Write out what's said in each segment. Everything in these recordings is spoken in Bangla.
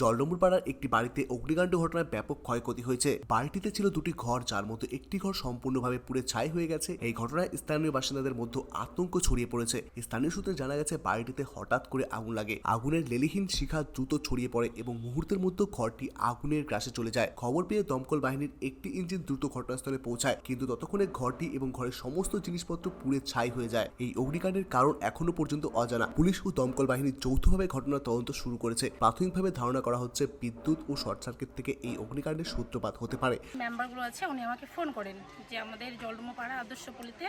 জলডম্বুর পাড়ার একটি বাড়িতে অগ্নিকাণ্ড ঘটনায় ব্যাপক ক্ষয়ক্ষতি হয়েছে। বাড়িটিতে ছিল দুটি ঘর, যার মধ্যে একটি ঘর সম্পূর্ণভাবে পুড়ে ছাই হয়ে গেছে। এই ঘটনায় স্থানীয় বাসিন্দাদের মধ্যে আতঙ্ক ছড়িয়ে পড়েছে। স্থানীয় সূত্রে জানা গেছে, বাড়িটিতে হঠাৎ করে আগুন লাগে। আগুনের লেলিহীন শিখা দ্রুত ছড়িয়ে পড়ে এবং মুহূর্তের মধ্যে ঘরটি আগুনের গ্রাসে চলে যায়। খবর পেয়ে দমকল বাহিনীর একটি ইঞ্জিন দ্রুত ঘটনাস্থলে পৌঁছায়, কিন্তু ততক্ষণে ঘরটি এবং ঘরের সমস্ত জিনিসপত্র পুড়ে ছাই হয়ে যায়। এই অগ্নিকাণ্ডের কারণ এখনও পর্যন্ত অজানা। পুলিশ ও দমকল বাহিনী যৌথভাবে ঘটনার তদন্ত শুরু করেছে। প্রাথমিকভাবে ধারণা করা হচ্ছে বিদ্যুৎ ও শর্ট সার্কিট থেকে এই অগ্নিকাণ্ডের সূত্রপাত হতে পারে। মেম্বারগুলো আছে উনি আমাকে ফোন করেন যে আমাদের জলডুমো পাড়া আদর্শপল্লিতে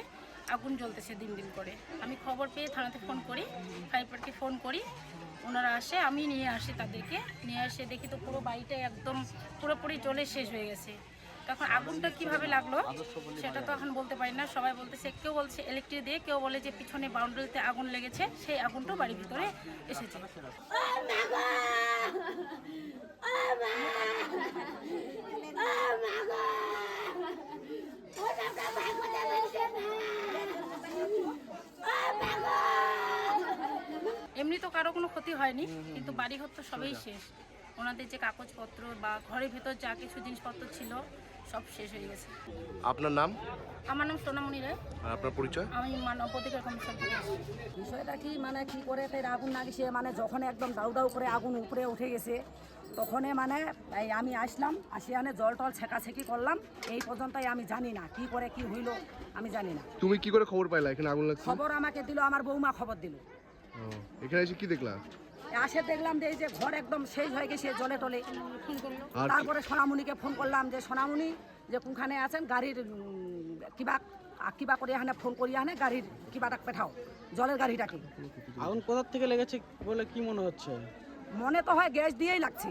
আগুন জ্বলতেছে দিন দিন করে। আমি খবর পেয়ে থানাতে ফোন করি ফায়ার ফোন করি ওনারা আসে আমি নিয়ে আসি তাদেরকে। নিয়ে আসে দেখি তো পুরো বাড়িটা একদম পুরোপুরি জলে শেষ হয়ে গেছে। তখন আগুনটা কীভাবে লাগল সেটা তো এখন বলতে পারি না। সবাই বলতেছে কেউ বলছে ইলেকট্রিক দিয়ে কেউ বলে যে পিছনে বাউন্ডারিতে আগুন লেগেছে সেই আগুনটাও বাড়ির ভিতরে এসেছে। এমনি তো কারও কোনো ক্ষতি হয়নি কিন্তু বাড়ি ঘর তো সবই শেষ। ওনাদের যে কাগজপত্র বা ঘরের ভেতর যা কিছু জিনিসপত্র ছিল সব শেষ হয়ে গেছে। আপনার নাম? আমার নাম সোনামণি রায়। আপনার পরিচয়? আমি মানব অধিকার কমিশন থেকে বিষয়টা কি? মানে কি করে তাই আগুন লাগিয়েছে মানে যখন একদম দাউ দাউ করে আগুন উপরে উঠে গেছে তখনই মানে এই আমি আসলাম আসি আনে জল টল ছেঁকাছেঁকি করলাম। এই পর্যন্তই আমি জানি না কি করে কি হইল আমি জানি না। তুমি কি করে খবর পাইলা এখানে আগুন লাগছে? খবর আমাকে দিল আমার বৌমা খবর দিল। এখানে এসে কি দেখলা? আসে দেখলাম যে এই যে ঘর একদম শেষ হয়ে গেছে জলে টলে তারপরে সোনামণিকে ফোন করলাম যে সোনামণি যে কোনখানে আছেন? গাড়ির কিবা কিবা করে এখানে ফোন করি এখানে গাড়ির কিবাটা পেঠাও জলের গাড়িটাকে। আগুন কোথার থেকে লেগেছে বলে কি মনে হচ্ছে? মনে তো হয় গ্যাস দিয়েই লাগছে।